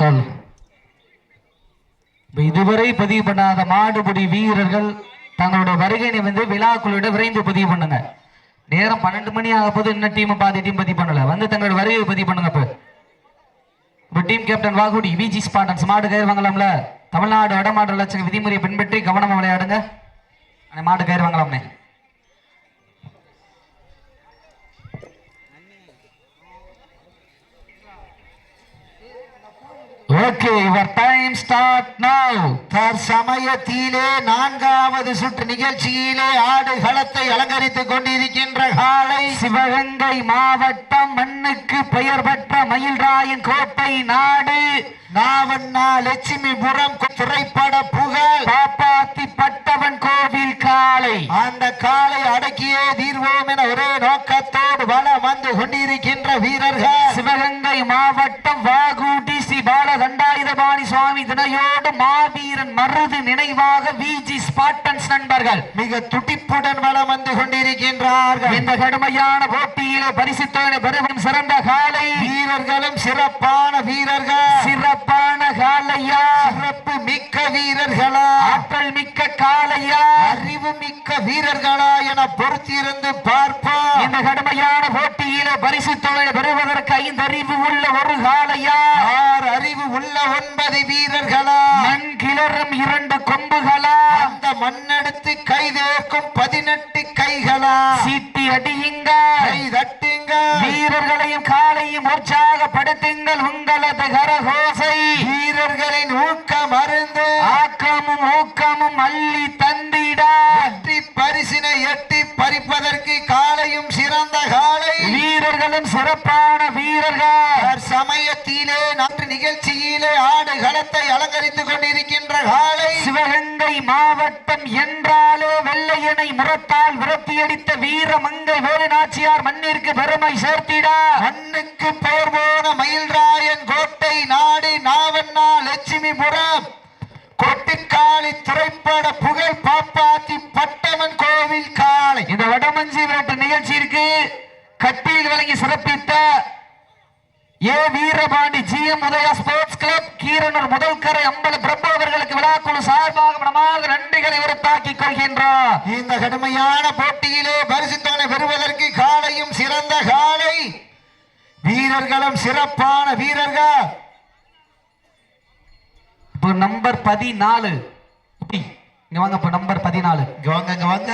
Hello இதுவரை பதிவு பண்ணாத மாடுபிடி வீரர்கள் தங்களோட வருகை வந்து விழாக்குள்ளோட விரைந்து பதிவு பண்ணுங்க. நேரம் பன்னெண்டு மணி ஆக போது இன்னும் டீம் பாதி டீம் பதிவு பண்ணல. வந்து தங்களோட வருகையை பதிவு பண்ணுங்க இப்ப. இப்ப டீம் கேப்டன் வாகுடி விஜி ஸ்பாண்டன்ஸ் மாடு கயிறு வாங்கலாம்ல. தமிழ்நாடு வடமாடு லட்சம் விதிமுறையை பின்பற்றி கவனமாக விளையாடுங்க. மாடு கயிறு வாங்கலாம்னே. Okay your time start now தற்சமயத்திலே நான்காவது சுற்று நிகழ்ச்சியிலே ஆடு களத்தை அலங்கரித்துக் கொண்டிருக்கின்ற காலை சிவகங்கை மாவட்டம் மண்ணுக்கு பெயர் பெற்ற மயில்ராயன் கோட்டை நாடு. நாவண்ணா லட்சுமிபுரம் திரைப்பட புகழ். காப்பாத்தி பட்டவன் கோவில் காளை. அந்த காலை அடக்கியே தீர்வோம் என ஒரே நோக்கத்தோடு வளம் வந்து கொண்டிருக்கின்ற வீரர்கள். சிவகங்கை மாவட்டம் வாகூட்டி ஸ்ரீ பால தண்டாயுதபாணி சுவாமி தினையோடு மாவீரன் மருது நினைவாக விஜி ஸ்பாட்டன்ஸ் நண்பர்கள். மிக துடிப்புடன் வளம் வந்து கொண்டிருக்கின்றார்கள். இந்த கடுமையான போட்டியிலே பரிசுத்தோடு பெருவன் சிறந்த காலை வீரர்களும் சிறப்பான வீரர்கள். சிறப்பான காலையா? சிறப்பு மிக்க வீரர்களா? ஆற்றல் மிக்க காலையா? அறிவு மிக்க வீரர்களா என பொறுத்திருந்து பார்ப்போம். இந்த கடுமையான போட்டியிலே பரிசு தொழில் பெறுவதற்கு ஐந்து அறிவு உள்ள ஒரு காலையா? ஆறு அறிவு உள்ள ஒன்பது வீரர்களா? மண் கிளறும் இரண்டு கொம்புகளா? அந்த மண்ணெடுத்து கைதேர்க்கும் பதினெட்டு கைகளா? சீட்டி அடியுங்க கை தட்டுங்க வீரர்களையும் காலையும் உற்சாகப்படுத்துங்கள். உங்களது கரகோசை வீரர்களின் ஊக்கம் அருந்து ஆக்கமும் ஊக்கமும் அள்ளி தந்திட. வெற்றி பரிசினை எட்டி பறிப்பதற்கு வீரர்களும் சிறப்பான வீரர்கள். சமயத்திலே நாட்டு நிகழ்ச்சியிலே ஆடு களத்தை அலங்கரித்துக் கொண்டிருக்கின்ற காலை சிவகங்கை மாவட்டம் என்றாலே வெள்ளையனை முரத்தால் விரட்டியடித்த வீரமங்கை வேலுநாச்சியார் மண்ணிற்கு பெருமை சேர்த்திட. மண்ணுக்கு பெயர் போன மயில்ராயன் கோட்டை நாடு நாவண்ணா லட்சுமிபுரம். கொட்டுக்காளி திரைப்பட புகழ் பாப்பாத்தி பட்டமன் கோவில் காளை. இந்த வடமஞ்சி விரட்டு நிகழ்ச்சியிற்கு கட்டியில் வழங்கி சிறப்பித்த A Veerapandi G M Udaya sports club Keeranur முதல் கரை அம்பல பிரபு அவர்களுக்கு விழாக்குழு சார்பாக மனமாக நன்றிகளை உறுத்தாக்கிக் கொள்கின்றார். இந்த கடுமையான போட்டியிலே பரிசுத்தவனை பெறுவதற்கு காலையும் சிறந்த காலை. வீரர்களும் சிறப்பான வீரர்கள். இப்போ நம்பர் பதினாலு. இங்க வாங்க இப்போ நம்பர் பதினாலு. இங்க வாங்க இங்க வாங்க.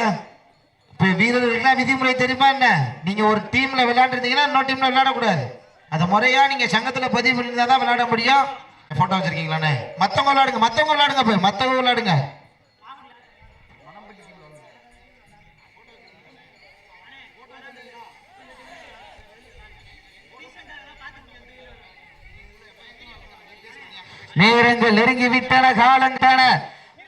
இப்போ வீரர்களுக்கு விதிமுறை தெரியுமா என்ன? நீங்கள் ஒரு டீமில் விளையாண்டுருந்தீங்கன்னா இன்னொரு டீமில் விளையாடக்கூடாது. அதை முறையாக நீங்கள் சங்கத்தில் பதிவு பண்ணியிருந்தா தான் விளையாட முடியும். ஃபோட்டோ வச்சிருக்கீங்களாண்ணே மற்றவங்க விளையாடுங்க மற்றவங்க விளையாடுங்க போய் மற்றவங்க விளையாடுங்க. நேரங்கள் நெருங்கி விட்டன காலங்கன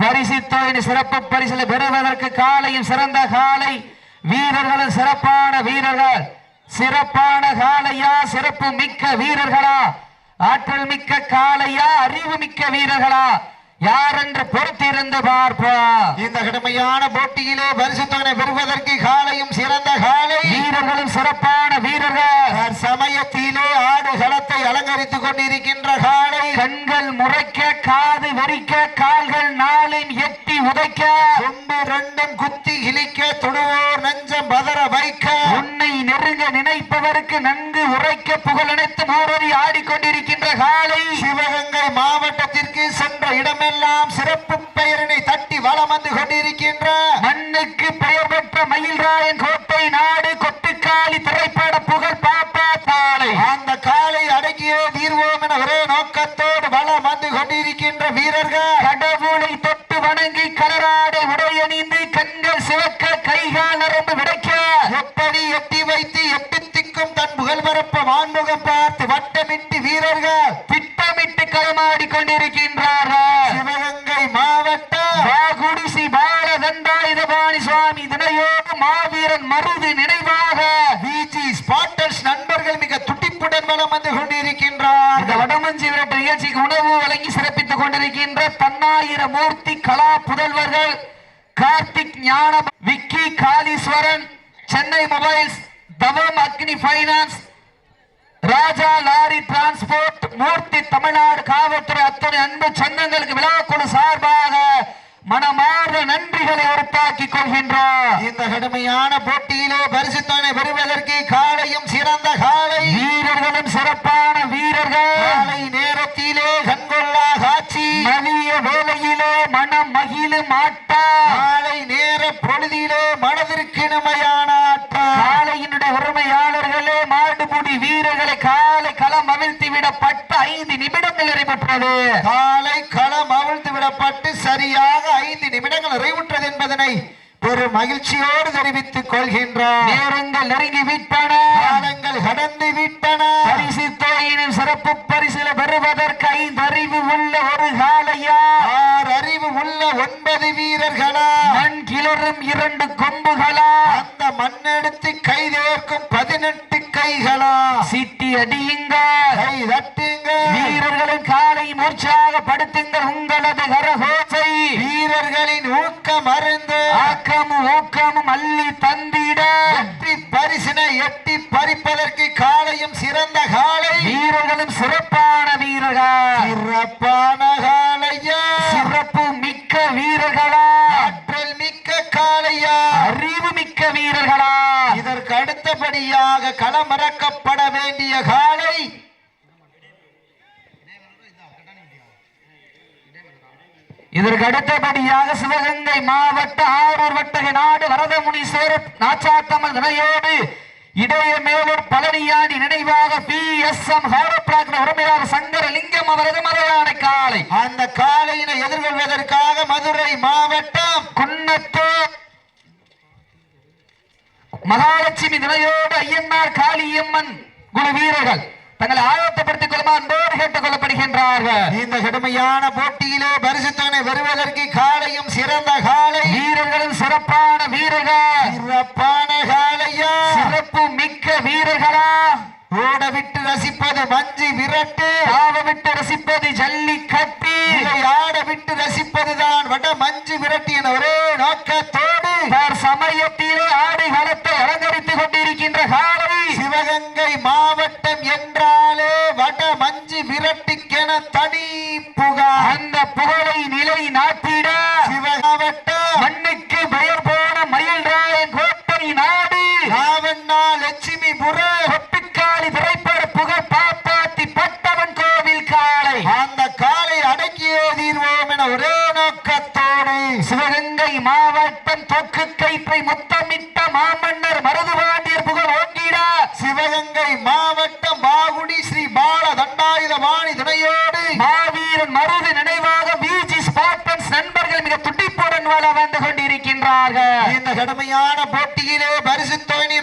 பரிசுத்தோயின் சிறப்பு பரிசில் பெறுவதற்கு காலையும் சிறந்த காலை. வீரர்களும் சிறப்பான வீரர்கள். சிறப்பான காலையா? சிறப்பு மிக்க வீரர்களா? ஆற்றல் மிக்க காலையா? அறிவு மிக்க வீரர்களா? யார் என்று பொறுத்திருந்து பார்ப்போம் இந்த கடுமையான போட்டியிலே பரிசுத்தவனை பெறுவதற்கு காலையும் சிறந்த காலை. வீரர்களும் சிறப்பான வீரர்கள். சமயத்திலே ஆடு களத்தை அலங்கரித்துக் கொண்டிருக்கின்ற காலை. கண்கள் முறைக்க காது வெறிக்க கால்கள் நாளின் எட்டி உதைக்க. கொம்பு ரெண்டும் குத்தி இழிக்க தொடுவோர் நெஞ்சம் பதற வைக்க. உன்னை நெருங்க நினைப்பவருக்கு நன்கு உரைக்க புகழனைத்து ஊரறி ஆடிக்கொண்டிருக்கின்ற காலை. சிவகங்கை மாவட்டத்திற்கு சென்ற இடமெல்லாம் சிறப்பு பெயரினை தட்டி வளம் வந்து கொண்டிருக்கின்ற மண்ணுக்கு பெயர் பெற்ற மயில்ராயன் கோட்டை நாடு கொட்டுக்காளி திரைப்பட புகழ் பாப்பா தாளை அந்த காலை அடக்கியே தீர்வோம் என ஒரே நோக்கத்தோடு வலம் வந்து கொண்டிருக்கின்ற வீரர்கள் கடவுளை தொட்டு வணங்கி கலராடை உடையணிந்து கண்கள் சிவக்க கைகால் நரம்பு விடைக்க எப்படி எட்டி வைத்து எட்டு திக்கும் தன் புகழ் பரப்ப வான்முகம் பார்த்து வட்டமிட்டு வீரர்கள் திட்டமிட்டு களமாடி கொண்டிருக்கின்றார்கள் சிவகங்கை மாவட்டம் வாகுடிசி பாலதண்டாயுதபாணி சுவாமி தினையோடு மாவீரன் மருது நினைவாக விஜி ஸ்பாட்டர்ஸ் நண்பர்கள் மிக துட்டிப்புடன் வலம் வந்து கொண்டிருக்கின்றார் இந்த வடமஞ்சி நிகழ்ச்சிக்கு உணவு வழங்கி சிறப்பித்துக் கொண்டிருக்கின்ற தன்னாயிர மூர்த்தி கலா புதல்வர்கள் கார்த்திக் ஞான விக்கி காளீஸ்வரன் சென்னை மொபைல்ஸ் தவம் Agni finance Raja lorry transport Murthy Tamil Nadu காவல்துறை அத்தனை அன்பு சொந்தங்களுக்கு விழாக்குழு சார்பாக மனமார்ந்த நன்றிகளை உறுத்தாக்கிக் கொள்கின்றோம் இந்த கடுமையான போட்டியிலே பரிசுத்தானை பெறுவதற்கு காலையும் சிறந்த காலை. வீரர்களும் சிறப்பான வீரர்கள். காலை நேரத்திலே கண்கொள்ளா காட்சி. மதிய வேளையிலே மனம் மகிழும் ஆட்டா காலை நேர பொழுதிலே மனதிற்கு இனிமையான ஆட்டம் காலையினுடைய உரிமையாளர்களே மாடுபுடி வீரர்களை காலை களம் அவிழ்த்து விடப்பட்ட ஐந்து நிமிடங்கள் நிறைவுற்றது. காலை களம் அவிழ்த்து விடப்பட்டு சரியாக ஐந்து நிமிடங்கள் நிறைவுற்றது என்பதனை பெரும் மகிழ்ச்சியோடு தெரிவித்துக் கொள்கின்றோம் நேரங்கள் நெருங்கி விட்டன. காலங்கள் கடந்து விட்டன. பரிசு தொகையினும் சிறப்பு பரிசில பெறுவதற்கு ஐந்து அறிவு உள்ள ஒரு காலையா? ஆறு அறிவு உள்ள ஒன்பது வீரர்களா? மண் கிளறும் இரண்டு கொம்புகளா? அந்த மண்ணெடுத்து கைதேர்க்கும் பதினெட்டு கைகளா? சிட்டி அடியுங்க கை தட்டுங்க வீரர்களின் காலை உற்சாகப்படுத்துங்கள் உங்களது கரகோசை. வீரர்களின் ஊக்கம் அருந்து. ஆக்கமும் ஊக்கமும் அள்ளி தந்திட. வெற்றி பரிசினை எட்டி பறிப்பதற்கு காலையும் சிறந்த காலை. வீரர்களும் சிறப்பான வீரர்கள். சிறப்பான காலையா. சிறப்பு மிக்க வீரர்களா. ஆற்றல் மிக்க காளையா அறிவு மிக்க வீரர்களா. இதற்கு அடுத்தபடியாக களமிறக்கப்பட வேண்டிய காலை இதற்கு அடுத்தபடியாக சிவகங்கை மாவட்ட ஆரூர் வட்டகை நாடு வரதமுனீஸ்வரர் நாச்சாத்தம்மன் நினையோடு இடைய மேலூர் பழனியாண்டி நினைவாக பி எஸ் எம் உரிமையாளர் சங்கரலிங்கம் அவரது மலையானை காலை. அந்த காளையினை எதிர்கொள்வதற்காக மதுரை மாவட்டம் குன்னத்தோ மகாலட்சுமி நிலையோடு ஐயன்னார் காளியம்மன் குழு வீரர்கள் தங்களை ஆயத்தப்படுத்திக் கொள்ளுமா அன்போடு கேட்டுக் கொள்ளப்படுகின்றார்கள் இந்த கடுமையான போட்டியிலே பரிசுத்தனை பெறுவதற்கு காலையும் சிறந்த காலை. வீரர்களும் சிறப்பான வீரர்கள். சிறப்பான காளையா சிறப்பு மிக்க வீரர்களா? ஓட விட்டு ரசிப்பது மஞ்சு விரட்டு. தாவ விட்டு ரசிப்பது ஜல்லிக்கட்டு இதை ஆட விட்டு ரசிப்பதுதான் வட மஞ்சு விரட்டு என ஒரே நோக்கத்தோடு தர் சமயத்திலே ஆடு களத்தை அலங்கரித்துக் கொண்டிருக்கின்ற காலை சிவகங்கை மாவட்டம் என்றாலே வட மஞ்சு விரட்டுக்கென தனி புகார் அந்த புகழை நிலை நாட்டிட சிவகாவட்டம் மண்ணுக்கு பெயர் போன மயில்ராயன் கோட்டை நாடு. ராவண்ணா லட்சுமிபுரம் கொட்டுக்காளி திரைப்பட புகழ் பாப்பாத்தி பட்டவன் கோவில் காளை. அந்த காலை அடக்கியே தீர்வோம் என ஒரே நோக்கத்தோடு. சிவகங்கை மாவட்டம் தொக்கு கைப்பை முத்தமிட்ட மாமன்னர் மருதுபாண்டியர் புகழ் ஓங்கிட சிவகங்கை மாவட்டம் பாகுடி ஸ்ரீ பால தண்டாயுத வாணி துணையோடு மாவீரன் மருது நினைவாக விஜி ஸ்பார்டன்ஸ் நண்பர்கள் மிக துடிப்புடன் வள வந்து கொண்டிருக்கின்றார்கள். இந்த கடுமையான போட்டியிலே பரிசு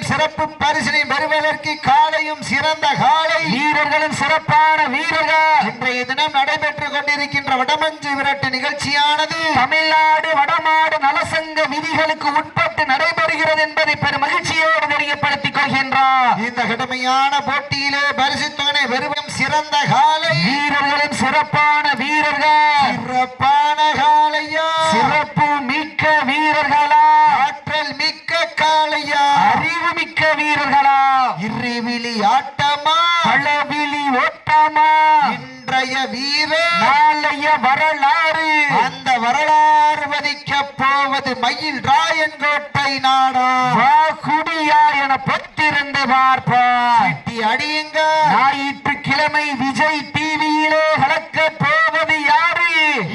சிறப்பு பரிசினை பெறுவதற்கு காலையும் சிறந்த காலை. வீரர்களும் சிறப்பான வீரர்கள். இன்றைய தினம் நடைபெற்றுக் கொண்டிருக்கின்ற வடமஞ்சு விரட்டு நிகழ்ச்சியானது தமிழ்நாடு வடமாடு நலசங்க விதிகளுக்கு உட்பட்டு நடைபெறுகிறது என்பதை பெரும் மகிழ்ச்சியோடு தெரியப்படுத்திக் கொள்கின்றார். இந்த கடுமையான போட்டியிலே பரிசு தொகை வெறும் சிறந்த காலை. வீரர்களும் சிறப்பான வீரர்கள். சிறப்பான காலையா? சிறப்பு மிக்க வீரர்களா? ஆற்றல் மிக்க காளையா? அறிவு மிக்க வீரர்களா? இருவிழி ஆட்டமா? பழவிழி ஓட்டமா? இன்றைய வீரர் நாளைய வரலாறு? அந்த வரலாறு வதிக்க போவது மயில் ராயன்கோட்டை நாடா? வா குடியா என பொத்திருந்து பார்ப்போம் சிட்டி அடியுங்க. ஞாயிற்றுக்கிழமை விஜய் டிவியிலே கலக்க போவது யாரு?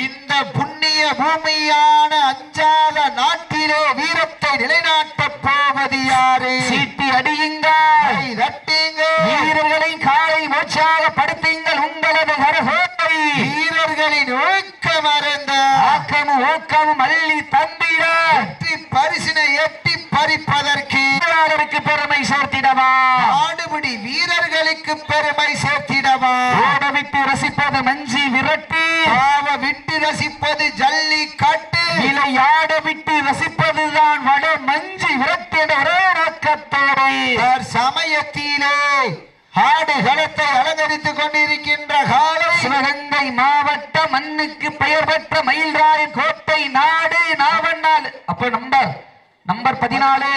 இந்த புண்ணிய பூமியான அஞ்சாத நாட்டிலே வீரத்தை நிலைநாட்டப் போவது யாரு? சீட்டி அடியுங்க. கை தட்டுங்க. வீரர்களை காலை உற்சாகப்படுத்துங்கள் உங்களது கரகோட்டை வீரர்களின் ஆக்கமும் ஊக்கமும் அள்ளி வெற்றி பரிசினை எட்டி பறிப்பதற்கு பெருமை சேர்த்திடவா. ஆடுபிடி வீரர்களுக்கு பெருமை சேர்த்திடவா. ஓடவிட்டு ரசிப்பது மஞ்சி விரட்டி. பாவ விட்டு ரசிப்பது ஜல்லி கட்டு. விளையாட விட்டு ரசிப்பதுதான் வட மஞ்சி விரட்டி என்ற ஒரே நோக்கத்தோடு. சமயத்திலே ஆடு களத்தை அலங்கரித்துக் கொண்டிருக்கின்ற காலை சிவகங்கை மாவட்ட மண்ணுக்கு பெயர் பெற்ற மயில்ராய கோட்டை நாடு நாவண்ணால். அப்ப நம்பர் நம்பர் பதினாலு.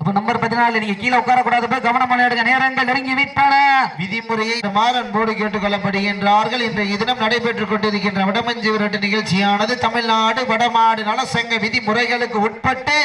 அப்ப நம்பர் பதினாலு நீங்க கீழே உட்காரக்கூடாது. போய் கவனம் எடுங்க நேரங்கள் நெருங்கி விட்டன விதிமுறையை மாறன் மாறன்போடு கேட்டுக்கொள்ளப்படுகின்றார்கள். இன்றைய தினம் நடைபெற்றுக் கொண்டிருக்கின்ற வடமஞ்சு விரட்டு நிகழ்ச்சியானது தமிழ்நாடு வடமாடு நலசங்க விதிமுறைகளுக்கு உட்பட்டு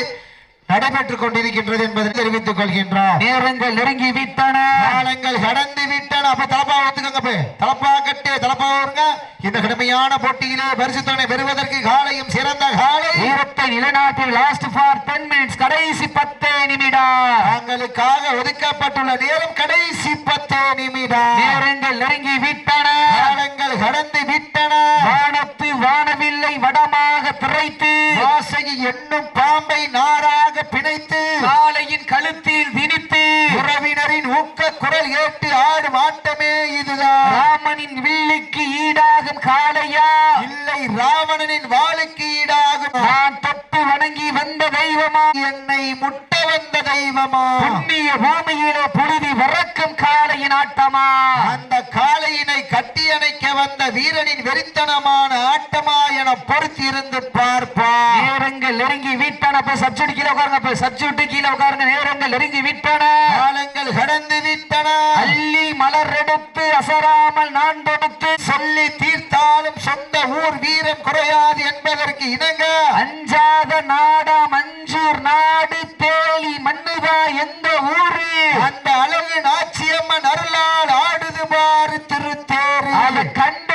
நடைபெற்றுக் கொண்டிருக்கின்றது என்பதை தெரிவித்துக் கொள்கின்றோம். நேரங்கள் நெருங்கி விட்டன. காலங்கள் கடந்து விட்டன. அப்ப தலப்பா ஒத்துக்கங்க போய் தலப்பா கட்டு தலப்பா வருங்க. இந்த கடுமையான போட்டியிலே பரிசுத்தனை பெறுவதற்கு காலையும் சிறந்த காலை. வீரத்தை நிலைநாட்டில் லாஸ்ட் ஃபார் டென் மினிட்ஸ் கடைசி பத்தே நிமிடம். தாங்களுக்காக ஒதுக்கப்பட்டுள்ள நேரம் கடைசி பத்து நிமிடம். நேரங்கள் நெருங்கி விட்டன. காலங்கள் கடந்து விட்டன. வானத்து வானவில்லை வடமாக திரைத்து. வாசகி என்னும் பாம்பை நாராக பிணைத்து காளையின் கழுத்தில் திணித்து உறவினரின் ஊக்க குரல் கேட்டு ஆடும் ஆட்டமே இதுதான். ராமனின் வில்லுக்கு ஈடாகும் காளையா? இல்லை ராவணனின் வாளுக்கு ஈடாகும். நான் தொட்டு வணங்கி வந்த தெய்வமா? என்னை முட்ட வந்த தெய்வமா? புண்ணிய பூமியிலே புழுதி வரக்கும் காளையின் ஆட்டமா? அந்த காளையினை கட்டி அணைக்க வந்த வீரனின் வெறித்தனமான ஆட்டமா என பொறுத்திருந்து பார்ப்பான் நேரங்கள் நெருங்கி விட்டன சப்ஜெக்ட் கீழே உட்காருங்க சப்ஜெக்ட் கீழே உட்காருங்க. நேரங்கள் நெருங்கி விட்டன. காலங்கள் கடந்து விட்டன. அள்ளி மலர் எடுத்து அசராமல் நான் தொடுத்து சொல்லி தீர்த்தாலும் சொந்த ஊர் வீரம் குறையாது என்பதற்கு இணங்க. அஞ்சாத நாடா மஞ்சூர் நாடு தேலி மண்ணுதா எந்த ஊரு? அந்த அழகு நாச்சியம்மன் அருளால் ஆடுது பாரு திருத்தேரு. அதை கண்டு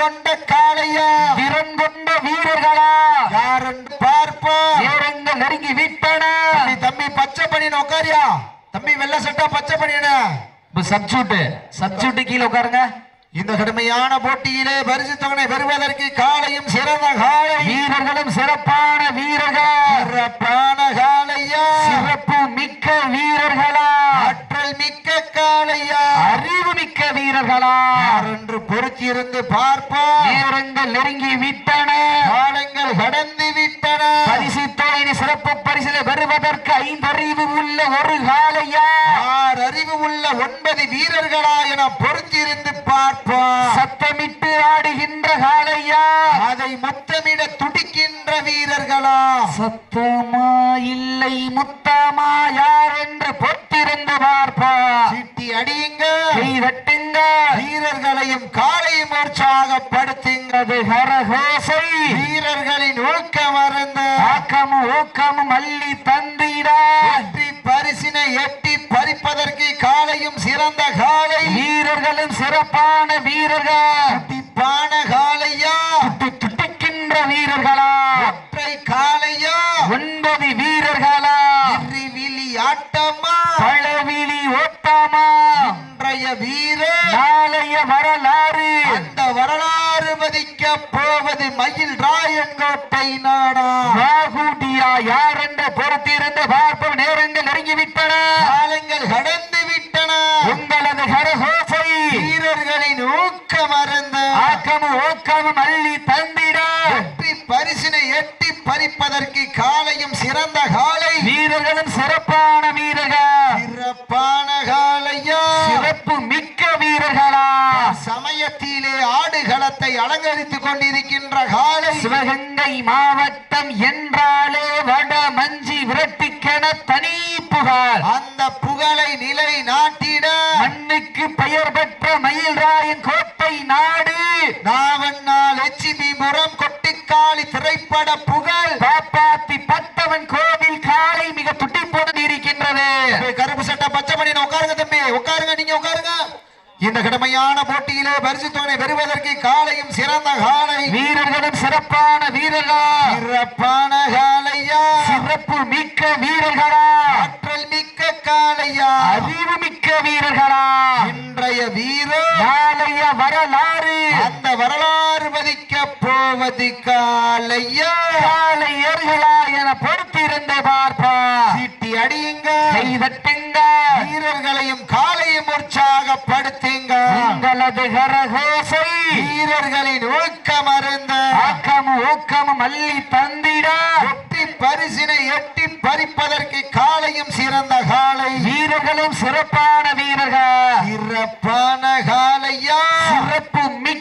கொண்ட காளையா? திறன் கொண்ட வீரர்களா? யார் என்று பார்ப்போம் நேரங்கள் நெருங்கி விட்டன? தம்பி பச்சை பண்ணின உட்காரியா? தம்பி வெள்ளை சட்டா பச்சை பண்ணின இப்ப சப்ஜூட்டு சப்ஜூட்டு கீழே உட்காருங்க. இந்த கடுமையான போட்டியிலே பரிசு தொகை பெறுவதற்கு காளையும் சிறந்த காளை வீரர்களும் சிறப்பான வீரர்கள்? சிறப்பான காளையா சிறப்பு மிக்க வீரர்களா? ஆற்றல் மிக்க காளையா அறிவு மிக்க வீரர்களா? என்று பொறுத்திருந்து பார்ப்போம். நேரங்கள் நெருங்கி விட்டன. காலங்கள் கடந்து விட்டன. பரிசு தொகையினை சிறப்பு பரிசிலை பெறுவதற்கு ஐந்தறிவு உள்ள ஒரு காலையா? ஆறு அறிவு உள்ள ஒன்பது வீரர்களா என பொறுத்திருந்து பார்ப்போம். சத்தமிட்டு ஆடுகின்ற காலையா அதை முத்தமிட துடிக்கின்ற வீரர்களா. சத்தமா இல்லை முத்தமா யார் என்று பொத்திருந்து பார்ப்பா. சிட்டி அடியுங்க. தட்டுங்க வீரர்களையும் காலையும் உற்சாகப்படுத்துங்க கரகோசை வீரர்களின் ஊக்கம் அருந்த. ஆக்கமும் ஊக்கமும் அள்ளி தந்திடா. பரிசினை எட்டி பறிப்பதற்கு காலையும் சிறந்த சிறப்பான வீரர்கள். துடிப்பான துட்டி துடிக்கின்ற வீரர்களா. ஒற்றை காளையா. ஒன்பது வீரர்களா. விழி ஆட்டமா. பழவிழி ஓட்டாமா. இன்றைய வீரர் நாளைய வரலாறு. அந்த வரலாறு மதிக்க போவது மயில் ராயங்கோட்டை நாடா வாகுடியா யார் என்று பொறுத்திருந்து பார்ப்போம் நேரங்கள் நெருங்கி விட்டன காலங்கள் கடந்து விட்டன உங்களது கரகோசை வீரர்களின் ஊக்கம் அருந்த ஆக்கமும் ஊக்கமும் அள்ளி தந்திட. வெற்றி பரிசினை எட்டி பறிப்பதற்கு காலையும் சிறந்த காலை. வீரர்களும் சிறப்பான வீரர்கள். சிறப்பான காலையா? சிறப்பு மிக்க வீரர்களா? சமயத்திலே ஆடுகளத்தை அலங்கரித்துக் கொண்டிருக்கின்ற காலை. சிவகங்கை மாவட்டம் என்றாலே வட மஞ்சி விரட்டிக்கென தனி புகார். அந்த புகழை நிலை நாட்டிட. மண்ணுக்கு பெயர் பெற்ற மயில்ராயன் கோட்டை நாடு. நாவண்ணால் எச்சிபி முறம் கொட்டிக்காளி திரைப்பட புகழ். பாப்பாத்தி பட்டவன் கோவில் காலை மிக துட்டிப்போடு இருக்கின்றது தம்பி, கருப்பு சட்டை பச்சை பண்ணின உட்காருங்க தம்பி உட்காருங்க நீங்க உட்காருங்க இந்த கடுமையான போட்டியிலே பரிசு தொகை பெறுவதற்கு காலையும் சிறந்த காலை. வீரர்களும் சிறப்பான வீரர்கள்? சிறப்பான காலையா? சிறப்பு மிக்க வீரர்களா? ஆற்றல் மிக்க காலையா? அறிவு மிக்க வீரர்களா? இன்றைய வீரர் நாளைய வரலாறு. அந்த வரலாறு மதிக்க போவது காலையா? காளையர்களா என பொறுத்திருந்து பார்ப்பா. சீட்டி அடியுங்க வீரர்களையும் காலையும் உங்களது கரகோசை. வீரர்களின் ஊக்கம் அருந்த ஆக்கமும் ஊக்கமும் அள்ளி தந்திட பரிசினை எட்டி பறிப்பதற்கு காலையும் சிறந்த காலை. வீரர்களும் சிறப்பான வீரர்கள். சிறப்பான காலையா. சிறப்பு மிக்க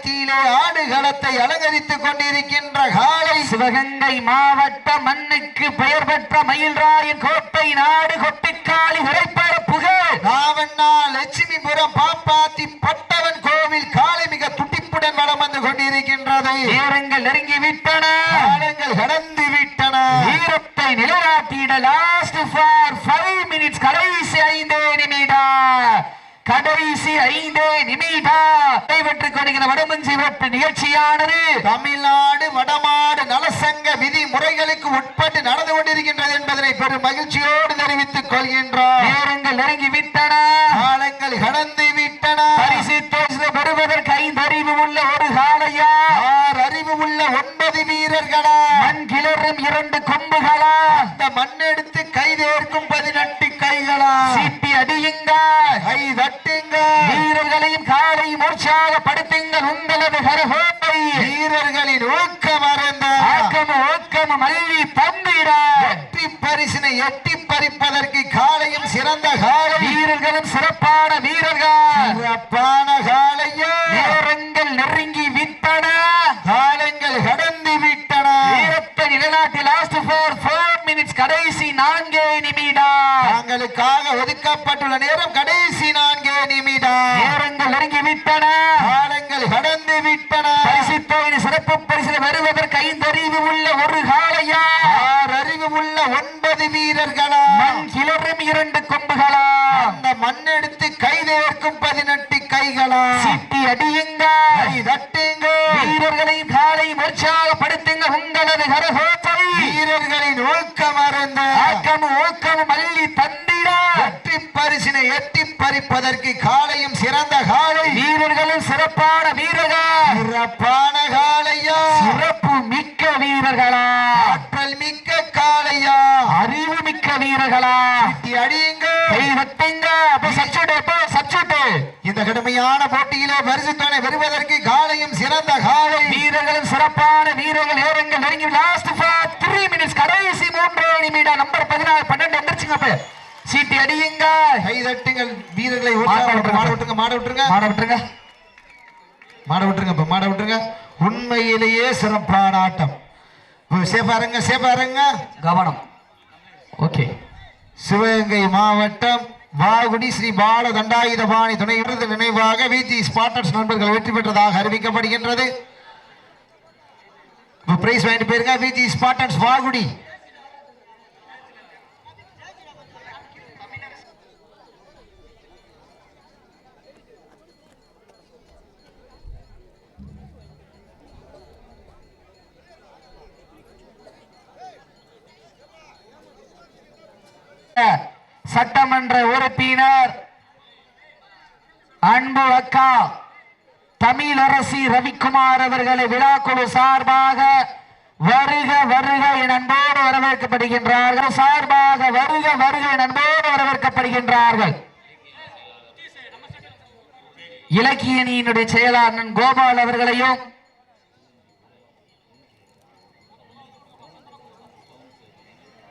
களத்திலே ஆடுகளத்தை அலங்கரித்துக் கொண்டிருக்கின்ற காலை சிவகங்கை மாவட்ட மண்ணுக்கு பெயர் பெற்ற மயில்ராயன் கோட்டை நாடு கொட்டிக்காளி உரைப்பரப்புகள் நாவண்ணா லட்சுமிபுரம் பாப்பாத்தி பட்டவன் கோவில் காலை மிக துடிப்புடன் வலம் வந்து கொண்டிருக்கின்றது. நேரங்கள் நெருங்கி விட்டன. காலங்கள் கடந்து விட்டன. வீரத்தை நிலைநாட்டிட லாஸ்ட் ஃபார் ஃபைவ் மினிட்ஸ் கடைசி ஐந்தே நிமிடம். கடைசி ஐந்தே நிமிடம் நடைபெற்றுக் கொண்டிருக்கிற வடமன் சிவப்பு நிகழ்ச்சியானது. தமிழ்நாடு வடமாடு நலசங்க விதிமுறைகளுக்கு உட்பட்டு நடந்து கொண்டிருக்கின்றது என்பதனை பெரும் மகிழ்ச்சியோடு தெரிவித்துக் கொள்கின்றோம். நேரங்கள் நெருங்கி விட்டன காலங்கள் கடந்து விட்டன பரிசு பெறுவதற்கு ஐந்து அறிவு உள்ள ஒரு காலையா ஆறு அறிவு உள்ள ஒன்பது வீரர்களா? மண் கிளறும் இரண்டு கொம்புகளா? அந்த மண்ணெடுத்து கைதேர்க்கும் பதினெட்டு கைகளா சீட்டி அடியுங்க கை தட்டுங்க வீரர்களையும் காலையும் உற்சாகப்படுத்துங்கள் உங்களது கரகோட்டை வீரர்களின் ஊக்கம் அறந்த ஆக்கம ஓக்கம மல்லி தம்பிட வெற்றி பரிசினை எட்டி பறிப்பதற்கு காலையும் சிறந்த வீரர்களும் சிறப்பான வீரர்கள். சிறப்பான காலையோ. நேரங்கள் நெருங்கி விட்டன. காலங்கள் கடந்து விட்டன. வீரத்தை நிலைநாட்டி லாஸ்ட் ஃபோர் ஃபோர் மினிட்ஸ் கடைசி நான்கே நிமிடம். தாங்களுக்காக ஒதுக்கப்பட்டுள்ள நேரம் கடைசி நான்கே நிமிடம். நேரங்கள் நெருங்கி விட்டன. காலங்கள் கடந்து விட்டன பரிசு தொகையின் சிறப்பு பரிசில் வருவதற்கு ஐந்தறிவு உள்ள ஒரு காலையா ஆறு அறிவு உள்ள ஒன்பது வீரர்களா மண் கிளறும் இரண்டு கொம்புகளா அந்த மண்ணெடுத்து கைதேர்க்கும் பதினெட்டு கைகளா சீட்டி அடியுங்க. தட்டுங்க. வீரர்களையும் காலையும் உற்சாகப்படுத்துங்க உங்களது கரகோட்டை. வீரர்களின் ஊக்கம் அறந்த ஆக்கம் ஊக்கம் மல்லி தந்திட. பரிசினை எட்டி பறிப்பதற்கு காலையும் சிறந்த காலை வீரர்களும் சிறப்பான வீரர்கள் சிறப்பான காலையா சிறப்பு மிக்க வீரர்களா ஆற்றல் மிக்க காலையா அறிவு மிக்க வீரர்களா அடியுங்க. இந்த கடுமையான போட்டியிலே பரிசுத்தனை பெறுவதற்கு காலையும் சிறந்த காலை. வீரர்களும் சிறப்பான வீரர்கள் நேரங்கள் நெருங்கி லாஸ்ட் ஃபார் த்ரீ மினிட்ஸ் கடைசி மூன்று நிமிடம் நம்பர் பதினாறு பன்னெண்டு எந்திரிச்சுங்க சீட்டி அடியுங்க. கை தட்டுங்கள் வீரர்களை. மாட விட்டுருங்க மாட விட்டுருங்க. மாட விட்டுருங்க. மாட விட்டுருங்க இப்ப மாட விட்டுருங்க. உண்மையிலேயே சிறப்பான ஆட்டம். இப்ப சேஃபா இருங்க சேஃபா இருங்க. கவனம். ஓகே சிவகங்கை மாவட்டம் வாகுடி ஸ்ரீ பால தண்டாயுதபாணி துணை விருது நினைவாக விஜி ஸ்பாட்டர்ஸ் நண்பர்கள் வெற்றி பெற்றதாக அறிவிக்கப்படுகின்றது. பிரைஸ் வாங்கிட்டு போயிருங்க. விஜி ஸ்பாட்டர்ஸ் வாகுடி. சட்டமன்ற உறுப்பினர் அன்பு அக்கா தமிழரசி ரவிக்குமார் அவர்களை விழாக்குழு சார்பாக வருக வருக என் அன்போடு வரவேற்கப்படுகின்றார்கள். சார்பாக வருக வருக என் அன்போடு வரவேற்கப்படுகின்றார்கள். இலக்கியனியினுடைய செயலாளன் கோபால் அவர்களையும்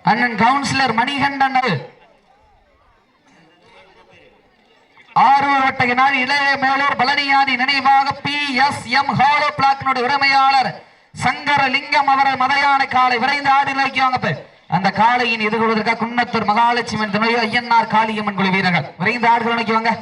அண்ணன் கவுன்சிலர் மணிகண்டன். ஆரூர் வட்டகினால் இளைய மேலூர் பழனியாதி நினைவாக பி எஸ் எம் ஹாலோ பிளாக்கினுடைய உரிமையாளர் சங்கரலிங்கம் அவர்கள் மதையான காலை விரைந்து ஆடி நோக்கி வாங்க அந்த காளையின் எதிர்கொள்வதற்காக குன்னத்தூர் மகாலட்சுமி துணை ஐயன்னார் காளியம்மன் குழு வீரர்கள். விரைந்து ஆடுகள் நோக்கி வாங்க.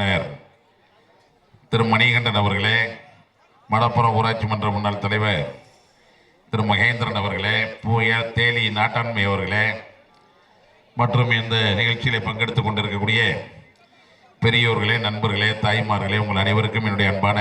நேர். திரு மணிகண்டன் அவர்களே மடப்புறம் ஊராட்சி மன்ற முன்னாள் தலைவர் திரு மகேந்திரன் அவர்களே பூயர் தேலி நாட்டாண்மை அவர்களே மற்றும் இந்த நிகழ்ச்சியில் பங்கெடுத்து கொண்டிருக்கக்கூடிய பெரியோர்களே நண்பர்களே தாய்மார்களே உங்கள் அனைவருக்கும் என்னுடைய அன்பான